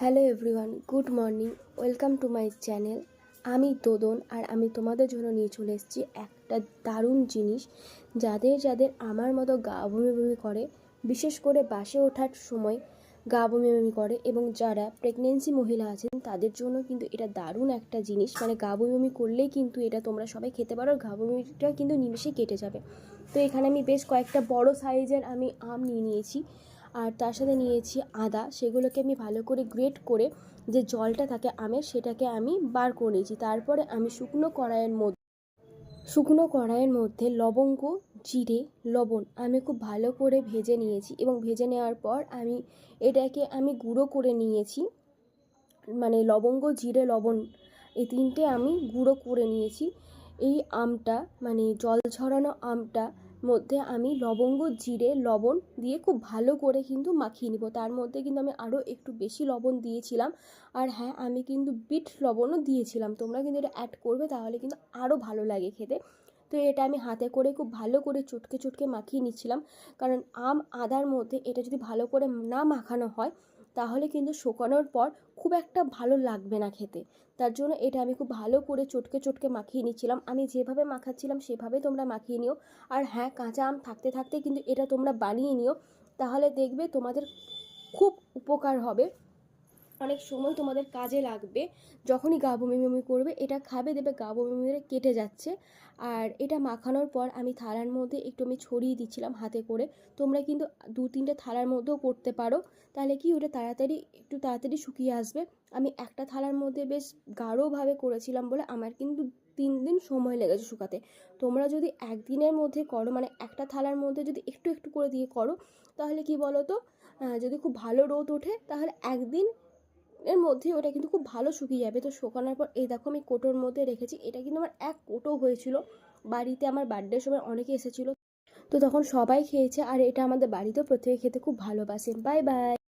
Hello everyone good morning welcome to my channel আমি দোদন আর আমি তোমাদের জন্য নিয়ে চলে এসেছি একটা দারুণ জিনিস যাদের যাদের আমার মতো গা বমি বমি করে, বিশেষ করে বাসে ওঠার সময় গা বমি বমি করে এবং যারা প্রেগনেন্সি মহিলা আছেন, তাদের জন্য কিন্তু এটা দারুণ একটা জিনিস। মানে গা বমি বমি করলেই কিন্তু এটা তোমরা সবাই খেতে পারো গা বমিটা কিন্তু নিমেষে কেটে যাবে। তো এখানে আমি বেশ কয়েকটা বড় সাইজের আমি আম নিয়ে নিয়েছি। আর তার সাথে নিয়েছি আদা। সেগুলোকে আমি ভালো করে গ্রেট করে যে জলটা থাকে আমের, সেটাকে আমি বার করে নিয়েছি। তারপরে আমি শুকনো কড়াইয়ের মধ্যে, শুকনো কড়াইয়ের মধ্যে লবঙ্গ, জিরে, লবণ আমি খুব ভালো করে ভেজে নিয়েছি এবং ভেজে নেওয়ার পর আমি এটাকে আমি গুঁড়ো করে নিয়েছি। মানে লবঙ্গ, জিরে, লবণ এই তিনটে আমি গুঁড়ো করে নিয়েছি। এই আমটা মানে জল ঝরানো আমটা মধ্যে আমি লবঙ্গ, জিরে, লবণ দিয়ে খুব ভালো করে কিন্তু মাখিয়ে নিব। তার মধ্যে কিন্তু আমি আরও একটু বেশি লবণ দিয়েছিলাম। আর হ্যাঁ আমি কিন্তু বিট লবণও দিয়েছিলাম। তোমরা কিন্তু এটা অ্যাড করবে, তাহলে কিন্তু আরও ভালো লাগে খেতে। তো এটা আমি হাতে করে খুব ভালো করে চটকে চটকে মাখিয়ে নিচ্ছিলাম। কারণ আম, আদার মধ্যে এটা যদি ভালো করে না মাখানো হয় তাহলে কিন্তু শুকানোর পর খুব একটা ভালো লাগবে না খেতে। তার জন্য এটা আমি খুব ভালো করে চটকে চটকে মাখিয়ে নিচ্ছিলাম। আমি যেভাবে মাখাচ্ছিলাম সেভাবে তোমরা মাখিয়ে নিও। আর হ্যাঁ কাঁচা আম থাকতে থাকতে কিন্তু এটা তোমরা বানিয়ে নিও। তাহলে দেখবে তোমাদের খুব উপকার হবে। অনেক সময় তোমাদের কাজে লাগবে। যখনই গা বমি বমি করবে, এটা খাবে দেবে গা বমি বমি কেটে যাচ্ছে। আর এটা মাখানোর পর আমি থালার মধ্যে একটু আমি ছড়িয়ে দিচ্ছিলাম হাতে করে। তোমরা কিন্তু দু তিনটে থালার মধ্যেও করতে পারো। তাহলে কি ওটা তাড়াতাড়ি, একটু তাড়াতাড়ি শুকিয়ে আসবে? আমি একটা থালার মধ্যে বেশ গাঢ়ভাবে করেছিলাম বলে আমার কিন্তু তিন দিন সময় লেগেছে শুকাতে। তোমরা যদি একদিনের মধ্যে করো মানে একটা থালার মধ্যে যদি একটু একটু করে দিয়ে করো, তাহলে কি বলো তো যদি খুব ভালো রোদ ওঠে, তাহলে একদিন এর মধ্যে ওটা কিন্তু খুব ভালো শুকিয়ে যাবে। তো শুকানোর পর, এই দেখো আমি কোটোর মধ্যে রেখেছি। এটা কিন্তু আমার এক কোটো হয়েছিল। বাড়িতে আমার বার্থডে সময় অনেকে এসেছিল। তো তখন সবাই খেয়েছে আর এটা আমাদের বাড়িতেও প্রত্যেকে খেতে খুব ভালোবাসে। Bye bye